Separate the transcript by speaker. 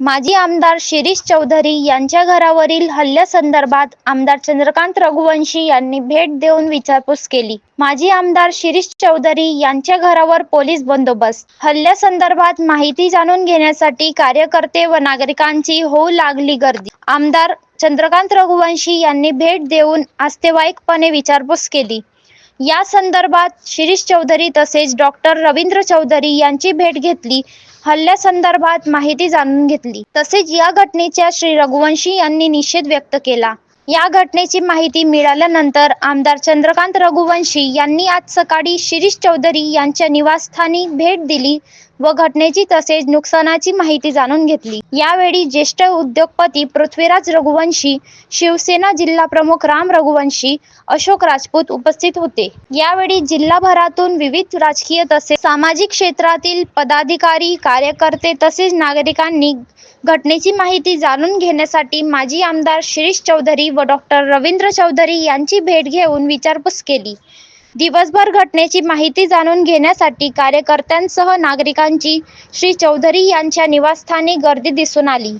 Speaker 1: माजी आमदार शिरीष चौधरी यांच्या घरावरील हल्ल्यासंदर्भात आमदार चंद्रकांत रघुवंशी यांनी भेट देऊन विचारपूस केली. माजी आमदार शिरीष चौधरी यांच्या घरावर पोलीस बंदोबस्त. हल्ल्यासंदर्भात माहिती जाणून घेण्यासाठी कार्यकर्ते व नागरिकांची होऊ लागली गर्दी. आमदार चंद्रकांत रघुवंशी यांनी भेट देऊन आस्थेवाईकपणे विचारपूस केली. या संदर्भात शिरीष चौधरी तसेच डॉक्टर रवींद्र चौधरी यांची भेट घेतली. हल्ल्यासंदर्भात माहिती जाणून घेतली. तसेच या घटनेच्या श्री रघुवंशी यांनी निषेध व्यक्त केला. या घटनेची माहिती मिळाल्यानंतर आमदार चंद्रकांत रघुवंशी यांनी आज सकाळी शिरीष चौधरी यांच्या निवासस्थानी भेट दिली व घटनेची तसेच नुकसानाची माहिती जाणून घेतली. यावेळी ज्येष्ठ उद्योगपती पृथ्वीराज रघुवंशी शिवसेना जिल्हा प्रमुख राम रघुवंशी अशोक राजपूत उपस्थित होते. यावेळी जिल्हाभरातून विविध राजकीय तसेच सामाजिक क्षेत्रातील पदाधिकारी कार्यकर्ते तसेच नागरिकांनी घटनेची माहिती जाणून घेण्यासाठी माजी आमदार शिरीष चौधरी व डॉक्टर रवींद्र चौधरी यांची भेट घेऊन विचारपूस केली. दिवसभर घटनेची माहिती जाणून घेण्यासाठी कार्यकर्त्यांसह नागरिकांची श्री चौधरी यांच्या निवासस्थानी गर्दी दिसून आली.